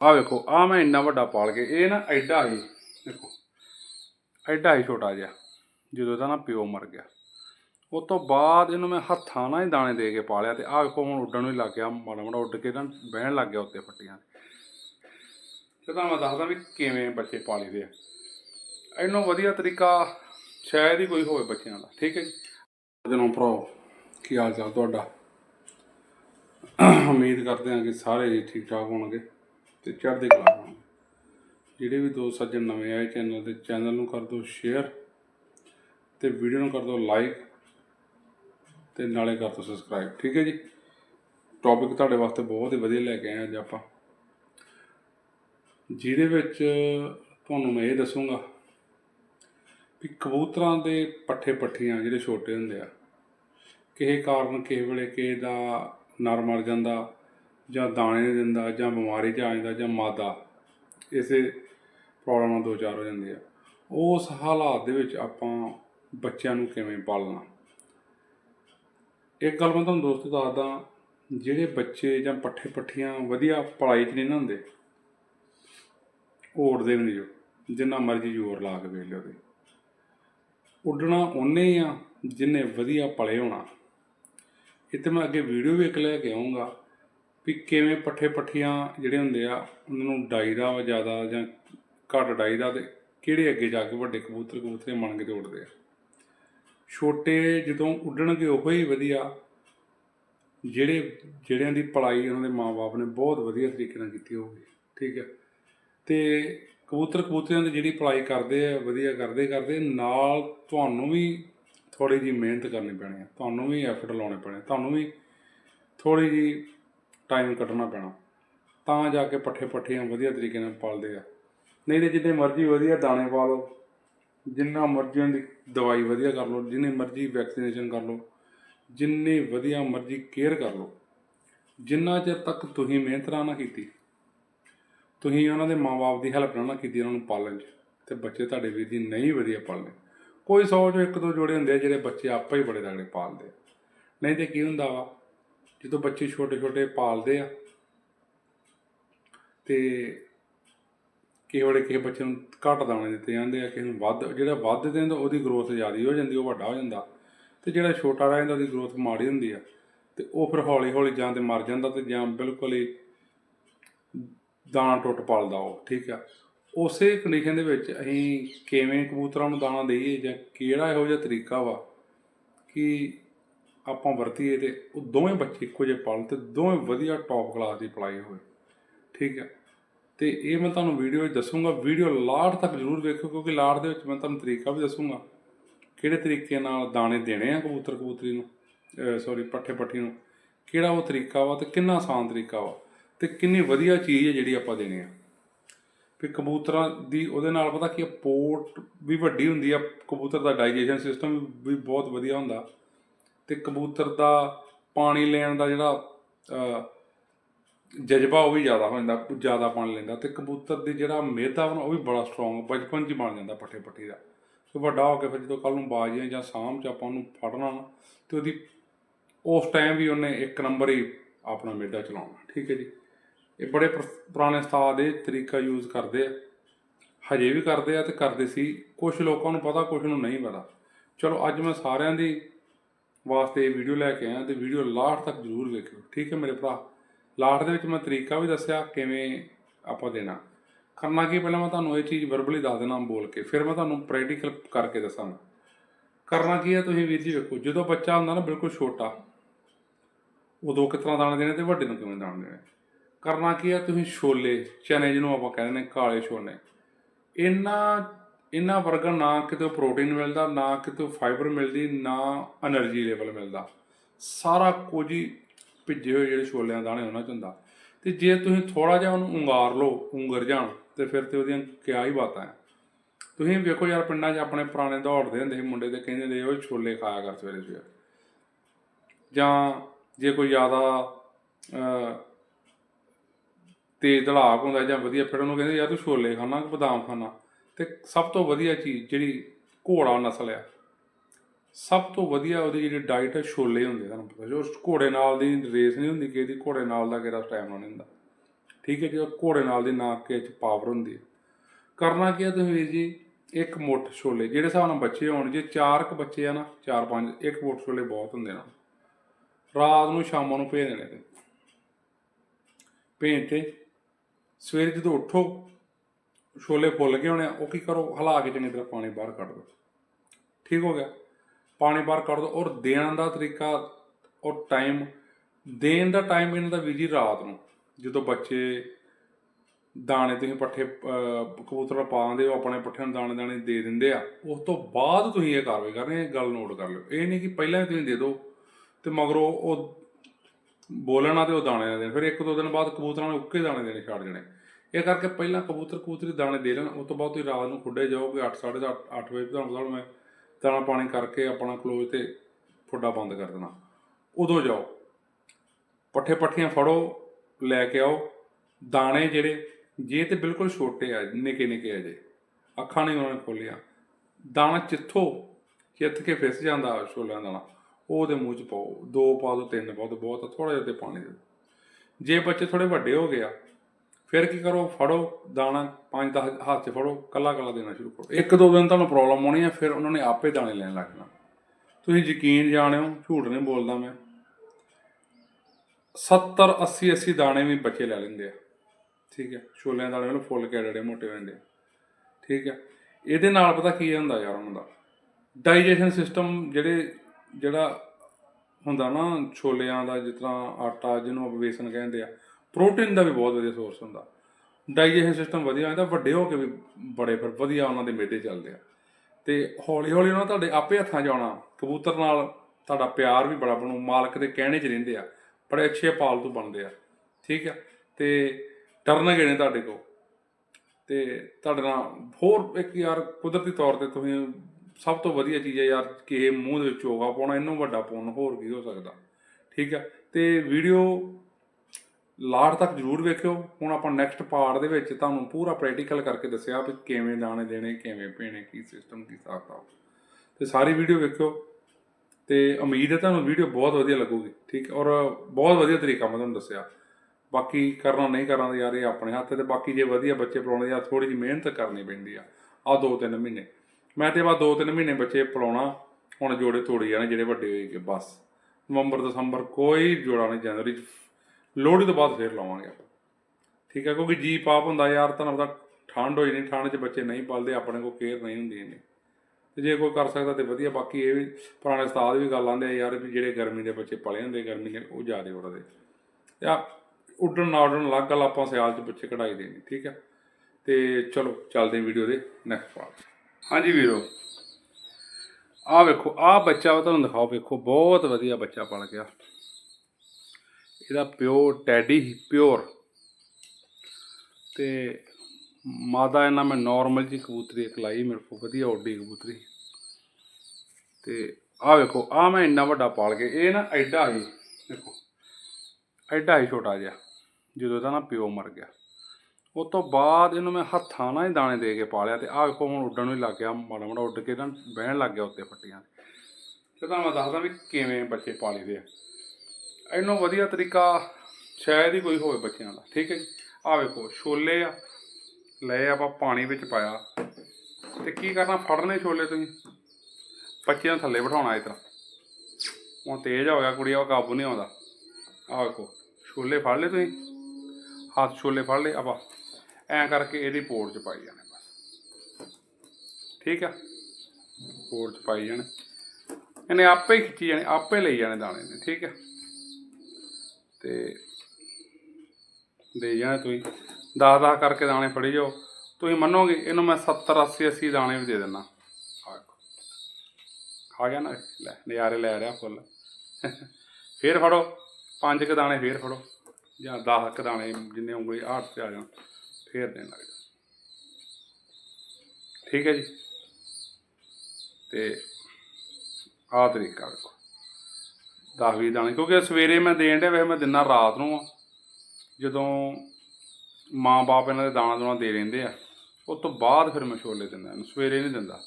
ਆ ਵੇਖੋ, ਆ ਮੈਂ ਇੰਨਾ ਵੱਡਾ ਪਾਲ ਕੇ, ਇਹ ਨਾ ਐਡਾ ਹੀ, ਦੇਖੋ, ਐਡਾ ਹੀ ਛੋਟਾ ਜਿਹਾ, ਜਦੋਂ ਇਹਦਾ ਨਾ ਪਿਓ ਮਰ ਗਿਆ। ਉਸ ਤੋਂ ਬਾਅਦ ਇਹਨੂੰ ਮੈਂ ਹੱਥਾਂ ਨਾਲ ਹੀ ਦਾਣੇ ਦੇ ਕੇ ਪਾਲਿਆ ਤੇ ਆ ਵੇਖੋ, ਹੁਣ ਉੱਡਣ ਨੂੰ ਹੀ ਲੱਗ ਗਿਆ, ਮਾੜਾ ਮਾੜਾ ਉੱਡ ਕੇ ਤਾਂ ਬਹਿਣ ਲੱਗ ਗਿਆ ਉੱਤੇ ਫੱਟੀਆਂ ਤੇ। ਤੁਹਾਨੂੰ ਮੈਂ ਦੱਸਦਾ ਵੀ ਕਿਵੇਂ ਬੱਚੇ ਪਾਲੀਦੇ ਆ। ਇਹਨੂੰ ਵਧੀਆ ਤਰੀਕਾ ਸ਼ਾਇਦ ਹੀ ਕੋਈ ਹੋਵੇ ਬੱਚਿਆਂ ਦਾ, ਠੀਕ ਹੈ ਜੀ? ਜਨੋਂ ਭਰਾ ਕੀ ਹਾਲ ਚਾਲ ਤੁਹਾਡਾ? ਉਮੀਦ ਕਰਦੇ ਹਾਂ ਕਿ ਸਾਰੇ ਜੀ ਠੀਕ ਠਾਕ ਹੋਣਗੇ। ਤੇ ਚੜ੍ਹਦੇ ਕਲਾ ਹੋਣਗੇ ਜਿਹੜੇ ਵੀ ਦੋ ਸੱਜਣ ਨਵੇਂ ਆਏ ਚੈਨਲ ਤੇ ਚੈਨਲ ਨੂੰ ਕਰ ਦਿਓ ਸ਼ੇਅਰ ਤੇ ਵੀਡੀਓ ਨੂੰ ਕਰ ਦਿਓ ਲਾਈਕ ਤੇ ਨਾਲੇ ਕਰ ਦਿਓ ਸਬਸਕ੍ਰਾਈਬ ਠੀਕ ਹੈ ਜੀ? ਟੌਪਿਕ ਤੁਹਾਡੇ ਵਾਸਤੇ ਬਹੁਤ ਹੀ ਵਧੀਆ ਲੈ ਕੇ ਆਏ ਹਾਂ ਅੱਜ ਆਪਾਂ। ਜਿਹਦੇ ਵਿੱਚ ਤੁਹਾਨੂੰ ਮੈਂ ਇਹ ਦੱਸੂਗਾ ਵੀ ਕਬੂਤਰਾਂ ਦੇ ਪੱਠੇ ਪੱਠੀਆਂ ਜਿਹੜੇ ਛੋਟੇ ਹੁੰਦੇ ਆ, ਕਿਸੇ ਕਾਰਨ ਕਿਸੇ ਵੇਲੇ ਕਿਸੇ ਦਾ ਨਰ ਮਰ ਜਾਂਦਾ ਜਾਂ ਦਾਣੇ ਨਹੀਂ ਦਿੰਦਾ, ਜਾਂ ਬਿਮਾਰੀ 'ਚ ਆ ਜਾਂਦਾ, ਜਾਂ ਮਾਦਾ, ਇਸੇ ਪ੍ਰੋਬਲਮ ਨਾਲ ਦੋ ਚਾਰ ਹੋ ਜਾਂਦੀ ਆ। ਉਸ ਹਾਲਾਤ ਦੇ ਵਿੱਚ ਆਪਾਂ ਬੱਚਿਆਂ ਨੂੰ ਕਿਵੇਂ ਪਾਲਣਾ? ਇੱਕ ਗੱਲ ਮੈਂ ਤੁਹਾਨੂੰ ਦੋਸਤੋ ਦੱਸਦਾ, ਜਿਹੜੇ ਬੱਚੇ ਜਾਂ ਪੱਠੇ ਪੱਠੀਆਂ ਵਧੀਆ ਪੜਾਈ 'ਚ ਨਹੀਂ ਨਾ ਹੁੰਦੇ ਉਹ ਉੱਡਦੇ ਵੀ ਨਹੀਂ ਜੋ, ਜਿੰਨਾ ਮਰਜ਼ੀ ਜ਼ੋਰ ਲਾ ਕੇ ਵੇਖ ਲਿਓ ਤੇ ਉੱਡਣਾ ਉਹਨੇ ਹੀ ਆ, ਜਿੰਨੇ ਵਧੀਆ ਪਲੇ ਹੋਣਾ। ਇਹ ਤੇ ਮੈਂ ਅੱਗੇ ਵੀਡੀਓ ਵੀ ਇੱਕ ਲੈ ਕੇ ਆਉਂਗਾ ਵੀ ਕਿਵੇਂ ਪੱਠੇ ਪੱਠੀਆਂ ਜਿਹੜੇ ਹੁੰਦੇ ਆ, ਉਹਨਾਂ ਨੂੰ ਡਾਈਦਾ ਵਾ ਜ਼ਿਆਦਾ ਜਾਂ ਘੱਟ ਡਾਈਦਾ ਤੇ ਕਿਹੜੇ ਅੱਗੇ ਜਾ ਕੇ ਵੱਡੇ ਕਬੂਤਰ ਕਬੂਤਰੇ ਮੰਨ ਕੇ ਤੋੜਦੇ ਆ? ਛੋਟੇ ਜਦੋਂ ਉੱਡਣਗੇ ਉਹ ਹੀ ਵਧੀਆ। ਜਿਹੜੇ, ਜਿਹੜਿਆਂ ਦੀ ਪੜਾਈ ਉਹਨਾਂ ਦੇ ਮਾਪੇ ਨੇ ਬਹੁਤ ਵਧੀਆ ਤਰੀਕੇ ਨਾਲ ਕੀਤੀ ਹੋਵੇ ਠੀਕ ਹੈ ਤੇ ਕਬੂਤਰ ਕਬੂਤਰਿਆਂ ਦੀ ਜਿਹੜੀ ਪੜਾਈ ਕਰਦੇ ਆ, ਵਧੀਆ ਕਰਦੇ ਕਰਦੇ ਨਾਲ ਤੁਹਾਨੂੰ ਵੀ ਥੋੜੀ ਜੀ ਮਿਹਨਤ ਕਰਨੀ ਪੈਣੀ ਹੈ ਤੁਹਾਨੂੰ ਵੀ ਐਫਰਟ ਲਾਉਣੇ ਪੈਣੇ ਤੁਹਾਨੂੰ ਵੀ ਥੋੜੀ ਜੀ ਟਾਈਮ ਕੱਢਣਾ ਪੈਣਾ। ਤਾਂ ਜਾ ਕੇ ਪੱਠੇ ਪੱਠੀਆਂ ਵਧੀਆ ਤਰੀਕੇ ਨਾਲ ਪਾਲਦੇ ਆ। ਨਹੀਂ ਤੇ ਜਿੰਨੇ ਮਰਜ਼ੀ ਵਧੀਆ ਦਾਣੇ ਪਾ ਲਓ। ਜਿੰਨਾ ਮਰਜ਼ੀ ਦੀ ਦਵਾਈ ਵਧੀਆ ਕਰ ਲਓ। ਜਿੰਨੀ ਮਰਜ਼ੀ ਵੈਕਸੀਨੇਸ਼ਨ ਕਰ ਲਓ। ਜਿੰਨੀ ਵਧੀਆ ਮਰਜ਼ੀ ਕੇਅਰ ਕਰ ਲਓ। ਜਿੰਨਾ ਚਿਰ ਤੱਕ ਤੁਸੀਂ ਮਿਹਨਤ ਨਾ ਕੀਤੀ, ਤੁਸੀਂ ਉਹਨਾਂ ਦੇ ਮਾਪੇ ਦੀ ਹੈਲਪ ਨਾ ਕੀਤੀ, ਉਹਨਾਂ ਨੂੰ ਪਾਲਣ 'ਚ। ਤੇ ਬੱਚੇ ਤੁਹਾਡੇ ਵੀਰ ਜੀ ਨਹੀਂ ਵਧੀਆ ਪਾਲਣੇ। ਕੋਈ ਸੌ ਚੋਂ ਇੱਕ ਦੋ ਜੋੜੇ ਹੁੰਦੇ ਆ ਜਿਹੜੇ ਬੱਚੇ ਆਪੇ ਹੀ ਬੜੇ ਤਗੜੇ ਪਾਲਦੇ ਨਹੀਂ ਤੇ ਕੀ ਹੁੰਦਾ ਵਾ? ਜਦੋਂ ਬੱਚੇ ਛੋਟੇ ਛੋਟੇ ਪਾਲਦੇ ਆ ਤੇ ਕਿਸੇ ਵੇਲੇ ਕਿਸੇ ਬੱਚੇ ਨੂੰ ਘੱਟ ਦਾਣੇ ਦਿੱਤੇ ਜਾਂਦੇ ਆ, ਕਿਸੇ ਨੂੰ ਵੱਧ, ਜਿਹੜਾ ਵੱਧ ਦਿੰਦਾ ਉਹਦੀ ਗਰੋਥ ਜ਼ਿਆਦਾ ਹੋ ਜਾਂਦੀ, ਉਹ ਵੱਡਾ ਹੋ ਜਾਂਦਾ। ਤੇ ਜਿਹੜਾ ਛੋਟਾ ਰਹਿ ਜਾਂਦਾ, ਉਹਦੀ ਗਰੋਥ ਮਾੜੀ ਹੁੰਦੀ ਆ। ਤੇ ਉਹ ਫਿਰ ਹੌਲੀ ਹੌਲੀ ਜਾਂ ਤੇ ਮਰ ਜਾਂਦਾ ਤੇ ਜਾਂ ਬਿਲਕੁਲ ਹੀ ਦਾਣਾ ਟੁੱਟ ਪਲਦਾ ਉਹ, ਠੀਕ ਆ। ਉਸੇ ਕੰਡੀਸ਼ਨ ਦੇ ਵਿੱਚ ਅਸੀਂ ਕਿਵੇਂ ਕਬੂਤਰਾਂ ਨੂੰ ਦਾਣਾ ਦੇਈਏ ਜਾਂ ਕਿਹੜਾ ਇਹੋ ਜਿਹਾ ਤਰੀਕਾ ਵਾ ਕਿ ਆਪਾਂ ਵਰਤੀਏ ਤੇ ਉਹ ਦੋਵੇਂ ਬੱਚੇ ਇੱਕੋ ਜਿਹੇ ਪਾਲਣ ਤੇ ਦੋਵੇਂ ਵਧੀਆ ਟੌਪ ਕਲਾਸ ਦੀ ਪੜਾਈ ਹੋਵੇ ਠੀਕ ਹੈ। ਤੇ ਇਹ ਮੈਂ ਤੁਹਾਨੂੰ ਵੀਡੀਓ ਵਿੱਚ ਦੱਸੂਗਾ। ਵੀਡੀਓ ਲਾਟ ਤੱਕ ਜ਼ਰੂਰ ਵੇਖੋ ਕਿਉਂਕਿ ਲਾਟ ਦੇ ਵਿੱਚ ਮੈਂ ਤੁਹਾਨੂੰ ਤਰੀਕਾ ਵੀ ਦੱਸੂਗਾ। ਕਿਹੜੇ ਤਰੀਕੇ ਨਾਲ ਦਾਣੇ ਦੇਣੇ ਆ ਕਬੂਤਰ ਕਬੂਤਰੀ ਨੂੰ ਸੌਰੀ ਪੱਠੇ ਪੱਠੀ ਨੂੰ, ਕਿਹੜਾ ਉਹ ਤਰੀਕਾ ਵਾ ਤੇ ਕਿੰਨਾ ਆਸਾਨ ਤਰੀਕਾ ਵਾ ਤੇ ਕਿੰਨੀ ਵਧੀਆ ਚੀਜ਼ ਹੈ ਜਿਹੜੀ ਆਪਾਂ ਦੇਣੀ ਆ। ਵੀ ਕਬੂਤਰਾਂ ਦੀ ਉਹਦੇ ਨਾਲ ਪਤਾ ਕੀ ਪੋਰਟ ਵੀ ਵੱਡੀ ਹੁੰਦੀ ਆ, ਕਬੂਤਰ ਦਾ ਡਾਈਜੈਸ਼ਨ ਸਿਸਟਮ ਵੀ ਬਹੁਤ ਵਧੀਆ ਹੁੰਦਾ। ਤੇ ਕਬੂਤਰ ਦਾ ਪਾਣੀ ਲੈਣ ਦਾ ਜਿਹੜਾ ਜਜ਼ਬਾ ਉਹ ਵੀ ਜ਼ਿਆਦਾ ਹੋ ਜਾਂਦਾ, ਜ਼ਿਆਦਾ ਪਾਣੀ ਲੈਂਦਾ ਤੇ ਕਬੂਤਰ ਦੀ ਜਿਹੜਾ ਮਿਹਦਾ ਵਾ ਉਹ ਵੀ ਬੜਾ ਸਟਰੋਂਗ ਬਚਪਨ 'ਚ ਬਣ ਜਾਂਦਾ ਪੱਠੇ ਪੱਠੀ ਦਾ। ਤੇ ਵੱਡਾ ਹੋ ਕੇ ਫਿਰ ਜਦੋਂ ਕੱਲ ਨੂੰ ਬਾਜੀਆਂ ਜਾਂ ਸਾਂਭ ਚ ਆਪਾਂ ਉਹਨੂੰ ਫੜਨਾ ਨਾ, ਤੇ ਉਹਦੀ ਉਸ ਟਾਈਮ ਵੀ ਉਹਨੇ ਇੱਕ ਨੰਬਰ ਹੀ ਆਪਣਾ ਮਿਹਦਾ ਚਲਾਉਣਾ, ਠੀਕ ਹੈ ਜੀ। ਇਹ ਬੜੇ ਪੁਰ- ਪੁਰਾਣੇ ਉਸਤਾਦ ਇਹ ਤਰੀਕਾ ਯੂਜ਼ ਕਰਦੇ ਆ, ਹਜੇ ਵੀ ਕਰਦੇ ਆ ਤੇ ਕਰਦੇ ਸੀ। ਕੁਝ ਲੋਕਾਂ ਨੂੰ ਪਤਾ ਕੁਝ ਨੂੰ ਨਹੀਂ ਪਤਾ। ਚਲੋ ਅੱਜ ਮੈਂ ਸਾਰਿਆਂ ਦੀ ਵਾਸਤੇ ਇਹ ਵੀਡੀਓ ਲੈ ਕੇ ਆਇਆ ਤੇ ਵੀਡੀਓ ਲਾਸਟ ਤੱਕ ਜ਼ਰੂਰ ਵੇਖਿਓ। ਠੀਕ ਹੈ ਮੇਰੇ ਭਰਾ? ਲਾਸਟ ਦੇ ਵਿੱਚ ਮੈਂ ਤਰੀਕਾ ਵੀ ਦੱਸਿਆ ਕਿਵੇਂ ਆਪਾਂ ਦੇਣਾ। ਕਰਨਾ ਕੀ ਪਹਿਲਾਂ ਮੈਂ ਤੁਹਾਨੂੰ ਇਹ ਚੀਜ਼ ਵਰਬਲੀ ਦੱਸ ਦੇਣਾ ਬੋਲ ਕੇ, ਫਿਰ ਮੈਂ ਤੁਹਾਨੂੰ ਪ੍ਰੈਕਟੀਕਲ ਕਰਕੇ ਦੱਸਾਂਗਾ। ਕਰਨਾ ਕੀ ਹੈ ਤੁਸੀਂ ਵੀਰ ਜੀ ਵੇਖੋ, ਜਦੋਂ ਬੱਚਾ ਹੁੰਦਾ ਨਾ ਬਿਲਕੁਲ ਛੋਟਾ, ਉਦੋਂ ਕਿਸ ਤਰ੍ਹਾਂ ਦਾਣੇ ਦੇਣੇ ਤੇ ਵੱਡੇ ਨੂੰ ਕਿਵੇਂ ਦਾਣੇ ਦੇਣੇ? ਕਰਨਾ ਕੀ ਹੈ ਤੁਸੀਂ ਛੋਲੇ, ਚਨੇ ਜਿਹਨੂੰ ਆਪਾਂ ਕਹਿੰਦੇ ਨੇ, ਕਾਲੇ ਛੋਲੇ। ਇਹਨਾਂ ਇਹਨਾਂ ਵਰਗਾ ਨਾ ਕਿਤੇ ਪ੍ਰੋਟੀਨ ਮਿਲਦਾ, ਨਾ ਕਿਤੇ ਫਾਈਬਰ ਮਿਲਦੀ, ਨਾ એનર્ਜੀ ਲੈਵਲ ਮਿਲਦਾ। ਸਾਰਾ ਕੁਝ ਹੀ ਭਿੱਜੇ ਹੋਏ ਜਿਹੜੇ ਛੋਲਿਆਂ ਦਾਣੇ ਉਹਨਾਂ ਚ ਹੁੰਦਾ। ਤੇ ਜੇ ਤੁਸੀਂ ਥੋੜਾ ਜਿਹਾ ਉਹਨੂੰ ਉਂਗਾਰ ਲਓ, ਉਂਗਰ ਜਾਣ, ਤੇ ਫਿਰ ਤੇ ਉਹਦੀਆਂ ਕਿਆ ਹੀ ਬਾਤਾਂ ਹੈ ਤੁਸੀਂ ਵੇਖੋ ਯਾਰ, ਪਿੰਡਾਂ 'ਚ ਆਪਣੇ ਪੁਰਾਣੇ ਦੌੜਦੇ ਹੁੰਦੇ ਸੀ ਮੁੰਡੇ ਤੇ, ਕਹਿੰਦੇ ਨੇ ਉਹ ਛੋਲੇ ਖਾਇਆ ਕਰ ਸਵੇਰੇ ਸਵੇਰੇ। ਜਾਂ ਜੇ ਕੋਈ ਜ਼ਿਆਦਾ ਤੇਜ਼ ਦੜਾਕ ਹੁੰਦਾ ਜਾਂ ਵਧੀਆ, ਫਿਰ ਉਹਨੂੰ ਕਹਿੰਦੇ, ਯਾਰ ਤੂੰ ਛੋਲੇ ਖਾਣਾ ਕਿ ਬਦਾਮ ਖਾਣਾ? ਤੇ ਸਭ ਤੋਂ ਵਧੀਆ ਚੀਜ਼ ਜਿਹੜੀ ਘੋੜਾ ਨਸਲ ਆ, ਸਭ ਤੋਂ ਵਧੀਆ ਉਹਦੀ ਜਿਹੜੀ ਡਾਈਟ ਹੈ ਛੋਲੇ ਹੁੰਦੇ ਤੁਹਾਨੂੰ ਪਤਾ। ਜੋ ਘੋੜੇ ਨਾਲ ਦੀ ਰੇਸ ਨਹੀਂ ਹੁੰਦੀ ਕਿ ਇਹਦੀ ਘੋੜੇ ਨਾਲ ਦਾ ਕਿਹੜਾ ਸਟੈਮਨਾ ਨਹੀਂ ਹੁੰਦਾ। ਠੀਕ ਹੈ ਜੀ ਘੋੜੇ ਨਾਲ ਦੀ ਨਾਕੇ 'ਚ ਪਾਵਰ ਹੁੰਦੀ ਹੈ। ਕਰਨਾ ਕੀ ਹੈ ਤੁਸੀਂ ਵੀਰ ਜੀ? ਇੱਕ ਮੁੱਠ ਛੋਲੇ, ਜਿਹੜੇ ਹਿਸਾਬ ਨਾਲ ਬੱਚੇ ਹੋਣ, ਜੇ ਚਾਰ ਕ ਬੱਚੇ ਆ ਨਾ, ਚਾਰ ਪੰਜ, ਇੱਕ ਮੁੱਠ ਛੋਲੇ ਬਹੁਤ ਹੁੰਦੇ ਨਾ। ਰਾਤ ਨੂੰ ਸ਼ਾਮਾਂ ਨੂੰ ਭੇਜ ਦੇਣੇ ਤੇ ਭੇਜ ਤੇ ਸਵੇਰੇ ਜਦੋਂ ਉੱਠੋ ਛੋਲੇ ਫੁੱਲ ਗਏ ਹੋਣੇ ਆ, ਉਹ ਕੀ ਕਰੋ ਹਿਲਾ ਕੇ ਚੰਗੀ ਤਰ੍ਹਾਂ ਪਾਣੀ ਬਾਹਰ ਕੱਢ ਦਿਓ। ਠੀਕ ਹੋ ਗਿਆ? ਪਾਣੀ ਬਾਹਰ ਕੱਢ ਦਿਓ ਔਰ ਦੇਣ ਦਾ ਤਰੀਕਾ ਔਰ ਟਾਈਮ ਦੇਣ ਦਾ ਟਾਈਮ ਇਹਨਾਂ ਦਾ ਵੀ ਜੀ ਰਾਤ ਨੂੰ ਜਦੋਂ ਬੱਚੇ ਦਾਣੇ ਤੁਸੀਂ ਪੱਠੇ ਅਹ, ਕਬੂਤਰ ਪਾਉਂਦੇ ਹੋ ਆਪਣੇ ਪੱਠਿਆਂ ਨੂੰ ਦਾਣੇ ਦਾਣੇ ਦੇ ਦਿੰਦੇ ਆ ਉਸ ਤੋਂ ਬਾਅਦ ਤੁਸੀਂ ਇਹ ਕਾਰਵਾਈ ਕਰਨੀ ਹੈ ਇਹ ਗੱਲ ਨੋਟ ਕਰ ਲਿਓ। ਇਹ ਨਹੀਂ ਕਿ ਪਹਿਲਾਂ ਹੀ ਤੁਸੀਂ ਦੇ ਦਿਓ ਤੇ ਮਗਰੋਂ ਉਹ ਬੋਲਣਾ ਤੇ ਉਹ ਦਾਣੇ ਨਾ ਦੇਣ ਫਿਰ ਇੱਕ ਦੋ ਦਿਨ ਬਾਅਦ ਕਬੂਤਰਾਂ ਨੇ ਉੱਕੇ ਦਾਣੇ ਦੇਣੇ ਛੱਡ ਦੇਣੇ। ਇਹ ਕਰਕੇ ਪਹਿਲਾਂ ਕਬੂਤਰ ਕਬੂਤਰੀ ਦਾਣੇ ਦੇ ਲੈਣ ਉਸ ਤੋਂ ਬਾਅਦ ਤੁਸੀਂ ਰਾਤ ਨੂੰ ਖੁੱਡੇ ਜਾਓਗੇ 8 8:30 ਅੱਠ ਵਜੇ ਤੁਹਾਨੂੰ ਪਤਾ ਮੈਂ ਦਾਣਾ ਪਾਣੀ ਕਰਕੇ ਆਪਣਾ ਕਲੋਜ਼ ਤੇ ਫੁੱਡਾ ਬੰਦ ਕਰ ਦੇਣਾ। ਉਦੋਂ ਜਾਓ। ਪੱਠੇ ਪੱਠੀਆਂ ਫੜੋ, ਲੈ ਕੇ ਆਓ। ਦਾਣੇ ਜਿਹੜੇ, ਜੇ ਤੇ ਬਿਲਕੁਲ ਛੋਟੇ ਆ ਨਿੱਕੇ ਨਿੱਕੇ ਆ ਜੇ, ਅੱਖਾਂ ਨਹੀਂ ਉਹਨਾਂ ਨੇ ਖੋਲੀਆਂ ਦਾਣਾ ਚਿੱਥੋ, ਚਿੱਥ ਕੇ ਫਿਸ ਜਾਂਦਾ ਛੋਲਿਆਂ ਦਾਣਾ। ਉਹਦੇ ਮੂੰਹ ਚ ਪਾਓ। ਦੋ ਪਾ ਦਿਓ ਤਿੰਨ ਪਾ ਦਿਓ ਬਹੁਤ ਥੋੜਾ ਜਿਹਾ ਤੇ ਪਾਣੀ ਦੇ ਦਿਓ ਜੇ ਬੱਚੇ ਥੋੜੇ ਵੱਡੇ ਹੋ ਗਏ ਆ ਫਿਰ ਕੀ ਕਰੋ, ਫੜੋ ਦਾਣਾ, ਪੰਜ ਦਸ ਹੱਥ 'ਚ ਫੜੋ, ਕੱਲਾ ਕੱਲਾ ਦੇਣਾ ਸ਼ੁਰੂ ਕਰੋ। ਇੱਕ ਦੋ ਦਿਨ ਤੁਹਾਨੂੰ ਪ੍ਰੋਬਲਮ ਆਉਣੀ ਹੈ ਫਿਰ ਉਹਨਾਂ ਨੇ ਆਪੇ ਦਾਣੇ ਲੈਣ ਲੱਗ ਜਾਣਾ। ਤੁਸੀਂ ਯਕੀਨ ਜਾਣਿਓ, ਝੂਠ ਨਹੀਂ ਬੋਲਦਾ ਮੈਂ। 70 80 80 ਦਾਣੇ ਵੀ ਬੱਚੇ ਲੈ ਲੈਂਦੇ ਆ। ਠੀਕ ਹੈ, ਛੋਲਿਆਂ ਦਾਣੇ ਉਹਨੂੰ ਫੁੱਲ ਕੇ ਡੜੇ ਮੋਟੇ ਹੋ ਜਾਂਦੇ ਆ। ਠੀਕ ਹੈ, ਇਹਦੇ ਨਾਲ ਪਤਾ ਕੀ ਹੁੰਦਾ ਯਾਰ ਉਹਨਾਂ ਦਾ? ਡਾਈਜੈਸ਼ਨ ਸਿਸਟਮ ਜਿਹੜੇ, ਜਿਹੜਾ ਹੁੰਦਾ ਨਾ, ਛੋਲਿਆਂ ਦਾ ਜਿਸ ਤਰ੍ਹਾਂ ਆਟਾ ਜਿਹਨੂੰ ਆਪਾਂ ਬੇਸਨ ਕਹਿੰਦੇ ਆ ਪ੍ਰੋਟੀਨ ਦਾ ਵੀ ਬਹੁਤ ਵਧੀਆ ਸੋਰਸ ਹੁੰਦਾ। ਡਾਈਜੈਸ਼ਨ ਸਿਸਟਮ ਵਧੀਆ ਹੁੰਦਾ, ਵੱਡੇ ਹੋ ਕੇ ਵੀ ਬੜੇ ਫਿਰ ਵਧੀਆ ਉਹਨਾਂ ਦੇ ਮੇਦੇ ਚੱਲਦੇ ਆ। ਤੇ ਹੌਲੀ ਹੌਲੀ ਉਹਨਾਂ ਤੁਹਾਡੇ ਆਪੇ ਹੱਥਾਂ 'ਚ ਆਉਣਾ, ਕਬੂਤਰ ਨਾਲ ਤੁਹਾਡਾ ਪਿਆਰ ਵੀ ਬੜਾ ਬਣੂ, ਮਾਲਕ ਦੇ ਕਹਿਣੇ 'ਚ ਰਹਿੰਦੇ ਆ, ਬੜੇ ਅੱਛੇ ਪਾਲਤੂ ਬਣਦੇ ਆ, ਠੀਕ ਆ? ਤੇ ਡਰਨਗੇ ਨੇ ਤੁਹਾਡੇ ਕੋਲ। ਤੇ ਤੁਹਾਡੇ ਨਾਲ ਹੋਰ ਇੱਕ ਯਾਰ ਕੁਦਰਤੀ ਤੌਰ ਤੇ ਤੁਸੀਂ ਸਭ ਤੋਂ ਵਧੀਆ ਚੀਜ਼ ਹੈ ਯਾਰ ਕਿ ਇਹ ਮੂੰਹ ਦੇ ਵਿੱਚ ਹੋਗਾ ਪਾਉਣਾ ਇਹਨੂੰ ਵੱਡਾ ਪੁੰਨ ਹੋਰ ਕੀ ਹੋ ਸਕਦਾ, ਠੀਕ ਆ? ਤੇ ਵੀਡੀਓ ਲਾੜ ਤੱਕ ਜ਼ਰੂਰ ਵੇਖਿਓ। ਹੁਣ ਆਪਾਂ ਨੈਕਸਟ ਪਾਰਟ ਦੇ ਵਿੱਚ ਤੁਹਾਨੂੰ ਪੂਰਾ ਪ੍ਰੈਕਟੀਕਲ ਕਰਕੇ ਦੱਸਿਆ ਵੀ ਕਿਵੇਂ ਦਾਣੇ ਦੇਣੇ, ਕਿਵੇਂ ਪੀਣੇ, ਕੀ ਸਿਸਟਮ ਕੀ ਹਿਸਾਬ ਕਿਤਾਬ। ਤੇ ਸਾਰੀ ਵੀਡੀਓ ਵੇਖਿਓ। ਤੇ ਉਮੀਦ ਹੈ ਤੁਹਾਨੂੰ ਵੀਡੀਓ ਬਹੁਤ ਵਧੀਆ ਲੱਗੂਗੀ, ਠੀਕ? ਔਰ ਬਹੁਤ ਵਧੀਆ ਤਰੀਕਾ ਮੈਂ ਤੁਹਾਨੂੰ ਦੱਸਿਆ। ਬਾਕੀ ਕਰਨਾ ਨਹੀਂ ਕਰਨਾ ਯਾਰ, ਇਹ ਆਪਣੇ ਹੱਥ ਤੇ ਬਾਕੀ ਜੇ ਵਧੀਆ ਬੱਚੇ ਪਲਾਉਣੇ ਯਾਰ ਥੋੜੀ ਜਿਹੀ ਮਿਹਨਤ ਕਰਨੀ ਪੈਂਦੀ ਆ। ਆ ਦੋ ਤਿੰਨ ਮਹੀਨੇ। ਮੈਂ ਤੇ ਬਾਅਦ ਦੋ ਤਿੰਨ ਮਹੀਨੇ ਬੱਚੇ ਪਲਾਉਣਾ ਹੁਣ ਜੋੜੇ ਤੋੜੀ ਜਾਣੇ ਜਿਹੜੇ ਵੱਡੇ ਹੋਏਗੇ ਬਸ। ਨਵੰਬਰ, ਦਸੰਬਰ ਕੋਈ ਜੋੜਾ ਨਹੀਂ, ਜਨਵਰੀ ਚ ਲੋਹੜੀ ਤੋਂ ਬਾਅਦ ਫੇਰ ਲਾਵਾਂਗੇ ਆਪਾਂ। ਠੀਕ ਹੈ, ਕਿਉਂਕਿ ਜੀ ਪਾਪ ਹੁੰਦਾ ਯਾਰ ਤੁਹਾਨੂੰ ਪਤਾ ਠੰਡ ਹੋਈ ਨਹੀਂ ਠੰਡ 'ਚ ਬੱਚੇ ਨਹੀਂ ਪਲਦੇ, ਆਪਣੇ ਕੋਲ ਕੇਅਰ ਨਹੀਂ ਹੁੰਦੀ ਇੰਨੀ। ਤੇ ਜੇ ਕੋਈ ਕਰ ਸਕਦਾ ਤੇ ਵਧੀਆ, ਬਾਕੀ ਇਹ ਵੀ ਪੁਰਾਣੇ ਉਸਤਾਦ ਵੀ ਗੱਲ ਆਂਦੇ ਆ ਯਾਰ ਵੀ ਜਿਹੜੇ ਗਰਮੀ ਦੇ ਬੱਚੇ ਪਲੇ ਹੁੰਦੇ, ਗਰਮੀ ਦੇ, ਉਹ ਜ਼ਿਆਦੇ ਉੱਡਦੇ ਤੇ ਆ ਉੱਡਣ ਨਾ ਉੱਡਣ ਅਲੱਗ ਗੱਲ, ਆਪਾਂ ਸਿਆਲ 'ਚ ਬੱਚੇ ਕਢਾਈ ਦੇਣੀ ਠੀਕ ਹੈ। ਤੇ ਚਲੋ, ਚੱਲਦੇ ਵੀਡੀਓ ਦੇ ਨੈਕਸਟ ਪਾਰਟ ਹਾਂਜੀ ਵੀਰੋ ਆ ਵੇਖੋ ਆ ਬੱਚਾ ਤੁਹਾਨੂੰ ਦਿਖਾਓ, ਵੇਖੋ, ਬਹੁਤ ਵਧੀਆ ਬੱਚਾ ਪਲ ਗਿਆ। ਇਹਦਾ ਪਿਓ ਟੈਡੀ ਪਿਓਰ। ਤੇ ਮਾਦਾ ਇਹਨਾਂ ਮੈਂ ਨਾਰਮਲ ਜੀ ਕਬੂਤਰੀ ਇੱਕ ਲਾਈ, ਮੇਰੇ ਕੋਲ ਵਧੀਆ ਉੱਡੀ ਕਬੂਤਰੀ। ਤੇ ਆ ਵੇਖੋ ਆ ਮੈਂ ਇੰਨਾ ਵੱਡਾ ਪਾਲ ਕੇ, ਇਹ ਨਾ ਐਡਾ ਹੀ, ਦੇਖੋ, ਐਡਾ ਹੀ ਛੋਟਾ ਜਿਹਾ, ਜਦੋਂ ਇਹਦਾ ਨਾ ਪਿਓ ਮਰ ਗਿਆ। ਉਸ ਤੋਂ ਬਾਅਦ ਇਹਨੂੰ ਮੈਂ ਹੱਥਾਂ ਨਾਲ ਹੀ ਦਾਣੇ ਦੇ ਕੇ ਪਾਲਿਆ ਤੇ ਆਹ ਵੇਖੋ, ਹੁਣ ਉੱਡਣ ਨੂੰ ਲੱਗ ਗਿਆ, ਮਾੜਾ ਮਾੜਾ ਉੱਡ ਕੇ ਨਾ ਬਹਿਣ ਲੱਗ ਗਿਆ ਉੱਤੇ ਫੱਟੀਆਂ ਤੇ। ਤੁਹਾਨੂੰ ਮੈਂ ਦੱਸਦਾ ਵੀ ਕਿਵੇਂ ਬੱਚੇ ਪਾਲੀ ਦੇ ਆ। ਇਹਨੂੰ ਵਧੀਆ ਤਰੀਕਾ ਸ਼ਾਇਦ ਹੀ ਕੋਈ ਹੋਵੇ ਬੱਚਿਆਂ ਦਾ, ਠੀਕ ਹੈ ਜੀ? ਆਹ ਵੇਖੋ, ਛੋਲੇ ਆ, ਲਏ ਆਪਾਂ ਪਾਣੀ ਵਿੱਚ ਪਾਇਆ। ਤੇ ਕੀ ਕਰਨਾ, ਫੜਨੇ ਛੋਲੇ ਤੁਸੀਂ? ਬੱਚਿਆਂ ਨੂੰ ਥੱਲੇ ਬਿਠਾਉਣਾ ਇਸ ਤਰ੍ਹਾਂ। ਹੁਣ ਤੇਜ਼ ਹੋ ਗਿਆ ਕੁੜੀ ਉਹ ਕਾਬੂ ਨਹੀਂ ਆਉਂਦਾ। ਆਹ ਵੇਖੋ, ਛੋਲੇ ਫੜ ਲਏ ਤੁਸੀਂ? ਹੱਥ ਛੋਲੇ ਫੜ ਲਏ ਆਪਾਂ। ਐਂ ਕਰਕੇ ਇਹਦੀ ਪੋੜ ਚ ਪਾਈ ਜਾਣੇ ਬਸ। ਠੀਕ ਆ? ਪੋੜ ਚ ਪਾਈ ਜਾਣੇ। ਇਹਨੇ ਆਪੇ ਖਿੱਚੀ ਜਾਣੇ, ਆਪੇ ਲਈ ਜਾਣੇ ਦਾਣੇ ਨੇ ਠੀਕ ਹੈ ਤੇ ਦੇ ਜਾਣੇ ਤੁਸੀਂ। 10 10 ਕਰਕੇ ਦਾਣੇ ਫੜੀ ਜਾਓ। ਤੁਸੀਂ ਮੰਨੋਗੇ, ਇਹਨੂੰ ਮੈਂ 70 80 80 ਦਾਣੇ ਵੀ ਦੇ ਦਿੰਦਾ। ਆਹ ਵੇਖੋ। ਖਾ ਗਿਆ ਨਾ? ਲੈ, ਨਜ਼ਾਰੇ ਲੈ ਰਿਹਾ ਫੁੱਲ। ਫੇਰ ਫੜੋ। ਪੰਜ ਕ ਦਾਣੇ ਫੇਰ ਫੜੋ। ਜਾਂ 10 ਕ ਦਾਣੇ, ਜਿੰਨੇ ਉਂਗਲੀ ਆਠ ਤੇ ਆ ਜਾਣ, ਫੇਰ ਦੇਣ ਲੱਗ ਜਾ ਠੀਕ ਹੈ ਜੀ? ਤੇ ਆਹ ਤਰੀਕਾ ਵੇਖੋ। 10 ਵੀਹ ਦਾਣੇ ਕਿਉਂਕਿ ਸਵੇਰੇ ਮੈਂ ਦੇਣ ਡਿਆ, ਵੈਸੇ ਮੈਂ ਦਿਨਾਂ ਰਾਤ ਨੂੰ ਆ। ਜਦੋਂ ਮਾਂ-ਬਾਪ ਇਹਨਾਂ ਦੇ ਦਾਣਾ ਦੂਣਾ ਦੇ ਲੈਂਦੇ ਆ, ਉਸ ਤੋਂ ਬਾਅਦ ਫਿਰ ਮੈਂ ਛੋਲੇ ਦਿੰਦਾ, ਇਹਨੂੰ ਸਵੇਰੇ ਨਹੀਂ ਦਿੰਦਾ।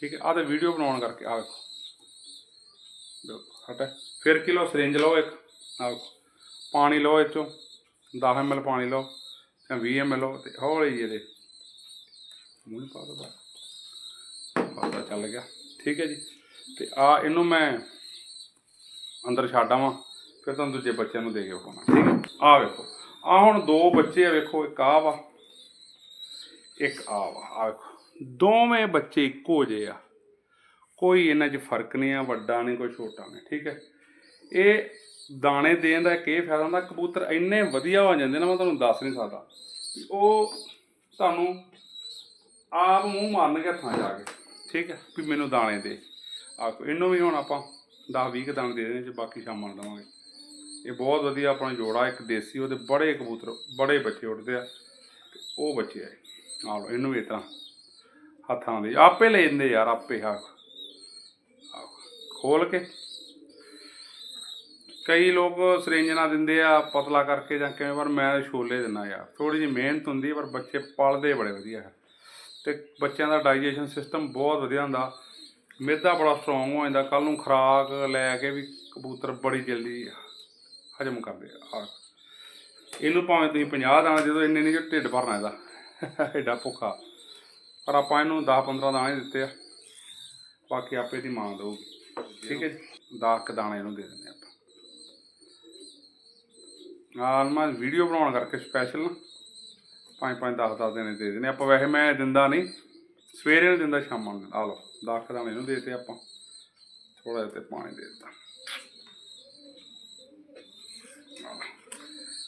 ਠੀਕ ਹੈ, ਆਹ ਤੇ ਵੀਡੀਓ ਬਣਾਉਣ ਕਰਕੇ ਆ ਵੇਖੋ। ਦੇਖੋ ਹਟਾ। ਫਿਰ ਕਿਲੋ ਸਰਿੰਜ ਲਓ ਇੱਕ ਆ ਪਾਣੀ ਲਓ ਇਹ ਚੋਂ 10 ml ਪਾਣੀ ਲਓ, ਜਾਂ 20 ml ਤੇ ਹੌਲੀ ਜਿਹੀ ਇਹਦੇ। ਮੂੰਹ ਪਾ ਦੋ ਬਸ ਚੱਲ ਗਿਆ। ਠੀਕ ਹੈ ਜੀ। ਤੇ ਆ ਇਹਨੂੰ ਮੈਂ ਅੰਦਰ ਛੱਡ ਆਵਾਂ, ਫਿਰ ਤੁਹਾਨੂੰ ਦੂਜੇ ਬੱਚਿਆਂ ਨੂੰ ਦੇ ਕੇ ਪਾਉਣਾ ਠੀਕ ਹੈ? ਆ ਵੇਖੋ, ਆ ਹੁਣ ਦੋ ਬੱਚੇ ਆ ਵੇਖੋ, ਇੱਕ ਆ ਵਾ, ਇੱਕ ਆ ਵਾ, ਆ ਵੇਖੋ। ਦੋਵੇਂ ਬੱਚੇ ਇੱਕੋ ਜਿਹੇ ਆ। ਕੋਈ ਇਹਨਾਂ 'ਚ ਫ਼ਰਕ ਨਹੀਂ ਆ, ਵੱਡਾ ਨਹੀਂ, ਕੋਈ ਛੋਟਾ ਨਹੀਂ, ਠੀਕ ਹੈ? ਇਹ ਦਾਣੇ ਦੇਣ ਦਾ ਕੀ ਫਾਇਦਾ ਹੁੰਦਾ, ਕਬੂਤਰ ਇੰਨੇ ਵਧੀਆ ਹੋ ਜਾਂਦੇ ਨਾ, ਮੈਂ ਤੁਹਾਨੂੰ ਦੱਸ ਨਹੀਂ ਸਕਦਾ। ਵੀ ਉਹ ਤੁਹਾਨੂੰ ਆਪ ਮੂੰਹ ਮਾਰਨਗੇ ਹੱਥਾਂ 'ਚ ਆ ਕੇ, ਠੀਕ ਹੈ? ਵੀ ਮੈਨੂੰ ਦਾਣੇ ਦੇ। ਆਖੋ ਇਹਨੂੰ ਵੀ ਹੁਣ ਆਪਾਂ 10 20 ਦਾਣੇ ਦੇ ਦੇਣੇ ਤੇ ਬਾਕੀ ਸ਼ਾਮਾਂ ਨੂੰ ਦੇਵਾਂਗੇ। ਇਹ ਬਹੁਤ ਵਧੀਆ ਆਪਣਾ ਜੋੜਾ, ਇੱਕ ਦੇਸੀ, ਉਹਦੇ ਬੜੇ ਕਬੂਤਰ, ਬੜੇ ਬੱਚੇ ਉੱਡਦੇ ਆ, ਤੇ ਉਹ ਬੱਚੇ ਆ ਆ ਲਓ, ਇਹਨੂੰ ਵੀ ਇਸ ਹੱਥਾਂ ਦੇ, ਆਪੇ ਲੈ ਜਾਂਦੇ ਯਾਰ, ਆਪੇ ਆ ਖੋਲ ਕੇ। ਕਈ ਲੋਕ ਸਰਿੰਜ ਦਿੰਦੇ ਆ, ਪਤਲਾ ਕਰਕੇ ਜਾਂ ਕਿਵੇਂ, ਪਰ ਮੈਂ ਛੋਲੇ ਦਿੰਦਾ ਯਾਰ। ਥੋੜੀ ਜਿਹੀ ਮਿਹਨਤ ਹੁੰਦੀ ਪਰ ਬੱਚੇ ਪਲਦੇ ਬੜੇ ਵਧੀਆ। ਹੈ ਤੇ ਬੱਚਿਆਂ ਦਾ ਡਾਈਜੈਸ਼ਨ ਸਿਸਟਮ ਬਹੁਤ ਵਧੀਆ ਹੁੰਦਾ। ਮਿਹਦਾ ਬੜਾ ਸਟਰੋਂਗ ਹੋ ਜਾਂਦਾ। ਕੱਲ ਨੂੰ ਖੁਰਾਕ ਲੈ ਕੇ ਵੀ ਕਬੂਤਰ ਬੜੀ ਜਲਦੀ ਹਜਮ ਕਰਦੇ ਆ। ਇਹਨੂੰ ਭਾਵੇਂ ਤੁਸੀਂ 50 ਦਾਣਾ ਦੇ ਦਿਓ, ਇੰਨੇ ਨਹੀਂ ਕਿ ਢਿੱਡ ਭਰਨਾ ਇਹਦਾ। ਐਡਾ ਭੁੱਖਾ। ਪਰ ਆਪਾਂ ਇਹਨੂੰ 10 15 ਦਾਣੇ ਦਿੱਤੇ ਆ। ਬਾਕੀ ਆਪੇ ਦੀ ਮਾਂ ਦਊਗੀ। ਠੀਕ ਹੈ ਜੀ? 10 ਕ ਦਾਣੇ ਇਹਨੂੰ ਦੇ ਦਿੰਦੇ ਆਪਾਂ। ਨਾਲ ਮੈਂ ਵੀਡੀਓ ਬਣਾਉਣ ਕਰਕੇ ਸਪੈਸ਼ਲ ਨਾ। ਪੰਜ ਪੰਜ 10 10 ਦਿਨ ਦੇ ਦਿੰਦੇ ਆਪਾਂ ਵੈਸੇ ਮੈਂ ਦਿੰਦਾ ਨਹੀਂ। ਸਵੇਰੇ ਨੂੰ ਦਿੰਦਾ, ਸ਼ਾਮਾਂ ਨੂੰ ਆ ਲਓ 10 ਕ ਦਾਣੇ ਇਹਨੂੰ ਦੇ ਦਿੱਤੇ ਆਪਾਂ। ਥੋੜਾ ਜਿਹਾ ਤੇ ਪਾਣੀ ਦੇ ਦਿੱਤਾ।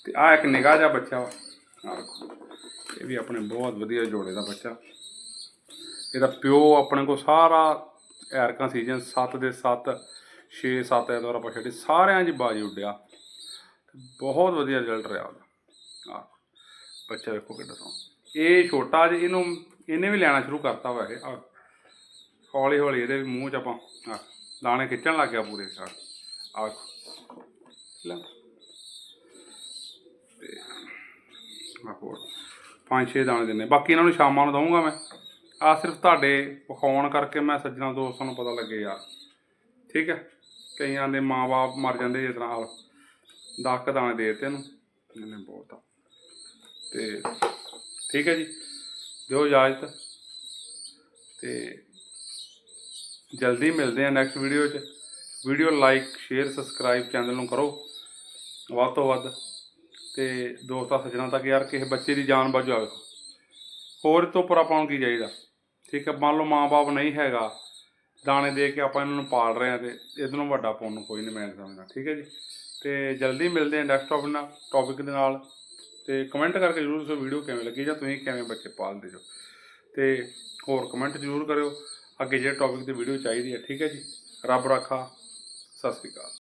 ਤੇ ਆ ਇੱਕ ਨਿਗਾਹ ਜਿਹਾ ਬੱਚਾ ਵਾ। ਆਹ ਇਹ ਵੀ ਆਪਣੇ ਬਹੁਤ ਵਧੀਆ ਜੋੜੇ ਦਾ ਬੱਚਾ। ਇਹਦਾ ਪਿਓ ਆਪਣੇ ਕੋਲ ਸਾਰਾ ਐਰਕਾਂ ਸੀਜ਼ਨ 7 ਦੇ 7 6 7 ਐਤਵਾਰ ਆਪਾਂ ਛੱਡੇ ਸਾਰਿਆਂ 'ਚ ਬਾਜੀ ਉੱਡਿਆ। ਬਹੁਤ ਵਧੀਆ ਰਿਜ਼ਲਟ ਰਿਹਾ ਉਹਦਾ। ਆ ਬੱਚਾ ਵੇਖੋ ਕਿੱਡਾ ਸੋਹਣਾ। ਇਹ ਛੋਟਾ ਜਿਹਾ ਇਹਨੂੰ ਇਹਨੇ ਵੀ ਲੈਣਾ ਸ਼ੁਰੂ ਕਰਤਾ ਵਾ ਇਹ। ਆਹ ਹੌਲੀ ਹੌਲੀ ਇਹਦੇ ਮੂੰਹ 'ਚ ਆਪਾਂ, ਆਹ, ਦਾਣੇ ਖਿੱਚਣ ਲੱਗ ਗਿਆ ਪੂਰੇ ਸਾਰ। ਆ ਲੈ। ਆ ਹੋਰ ਪੰਜ ਛੇ ਦਾਣੇ ਦਿੰਨੇ। ਬਾਕੀ ਇਹਨਾਂ ਨੂੰ ਸ਼ਾਮਾਂ ਨੂੰ ਦਊਂਗਾ ਮੈਂ। ਆ ਸਿਰਫ ਤੁਹਾਡੇ ਵਿਖਾਉਣ ਕਰਕੇ ਮੈਂ ਸੱਜਣਾ ਦੋਸਤਾਂ ਨੂੰ ਪਤਾ ਲੱਗੇ ਯਾਰ। ਠੀਕ ਹੈ? ਕਈਆਂ ਦੇ ਮਾਪੇ ਮਰ ਜਾਂਦੇ ਜਿਸ ਤਰ੍ਹਾਂ ਹਾਲ ਦਸ ਕੁ ਦਾਣੇ ਦੇ ਦਿੱਤੇ ਇਹਨੂੰ। ਇਹਨੇ ਬਹੁਤ ਆ। ਤੇ ਠੀਕ ਹੈ ਜੀ। ਦਿਓ ਇਜਾਜ਼ਤ। ਤੇ ਜਲਦੀ ਮਿਲਦੇ ਆ ਨੈਕਸਟ ਵੀਡੀਓ 'ਚ। Video like share subscribe channel ਨੂੰ ਕਰੋ। ਵੱਧ ਤੋਂ ਵੱਧ। ਤੇ ਦੋਸਤਾਂ ਸੱਜਣਾ ਤੱਕ ਯਾਰ, ਕਿਸੇ ਬੱਚੇ ਦੀ ਜਾਨ ਬਚਾਓ ਹੋਰ ਤੋਂ ਉੱਪਰ ਆਪਾਂ ਨੂੰ ਕੀ ਚਾਹੀਦਾ? ਠੀਕ ਹੈ, ਮੰਨ ਲਓ ਮਾਂ-ਬਾਪ ਨਹੀਂ ਹੈਗਾ। ਦਾਣੇ ਦੇ ਕੇ ਆਪਾਂ ਇਹਨਾਂ ਨੂੰ ਪਾਲ ਰਹੇ ਹਾਂ ਤੇ ਇਹਦੇ ਨੂੰ ਵੱਡਾ ਪੁੰਨ ਕੋਈ ਨਹੀਂ ਮੈਂ ਸਮਝਦਾ। ਠੀਕ ਹੈ ਜੀ? ਤੇ ਜਲਦੀ ਮਿਲਦੇ ਹਾਂ ਨੈਕਸਟ ਟੌਪਿਕ ਨਾਲ ਟੌਪਿਕ ਦੇ ਨਾਲ। ਤੇ ਕਮੈਂਟ ਕਰਕੇ ਜਰੂਰ ਦੱਸੋ ਵੀਡੀਓ ਕਿਵੇਂ ਲੱਗੀ ਜਾਂ ਤੁਸੀਂ ਕਿਵੇਂ ਬੱਚੇ ਪਾਲਦੇ ਜੋ। ਤੇ ਹੋਰ ਕਮੈਂਟ ਜਰੂਰ ਕਰਿਓ। ਅੱਗੇ ਜਿਹੜੇ ਟੌਪਿਕ ਤੇ ਵੀਡੀਓ ਚਾਹੀਦੀ ਹੈ, ਠੀਕ ਹੈ ਜੀ। ਰੱਬ ਰਾਖਾ। ਸਤਿ ਸ੍ਰੀ ਅਕਾਲ।